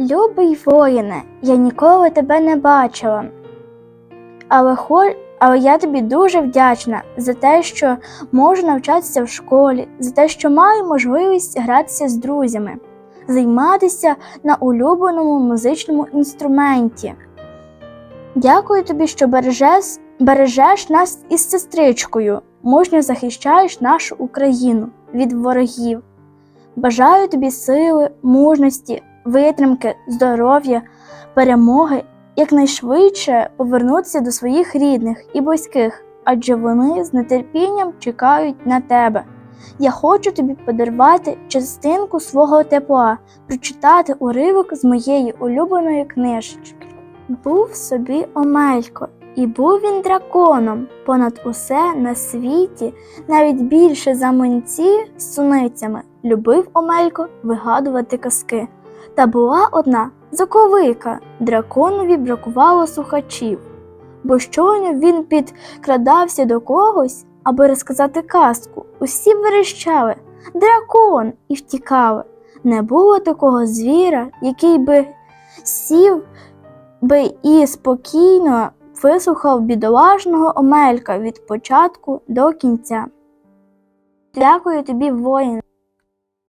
Любий воїне, я ніколи тебе не бачила. Але, хо... Але я тобі дуже вдячна за те, що можу навчатися в школі, за те, що маю можливість гратися з друзями, займатися на улюбленому музичному інструменті. Дякую тобі, що бережеш, бережеш нас із сестричкою, мужньо захищаєш нашу Україну від ворогів. Бажаю тобі сили, мужності, витримки, здоров'я, перемоги, якнайшвидше повернутися до своїх рідних і близьких, адже вони з нетерпінням чекають на тебе. Я хочу тобі подарувати частинку свого тепла, прочитати уривок з моєї улюбленої книжечки. Був собі Омелько, і був він драконом. Понад усе на світі, навіть більше за млинці з суницями, любив Омелько вигадувати казки. Та була одна заковика, драконові бракувало слухачів. Бо щойно він підкрадався до когось, аби розказати казку, усі верещали дракон і втікали. Не було такого звіра, який би сів би і спокійно вислухав бідолашного Омелька від початку до кінця. Дякую тобі, воїн,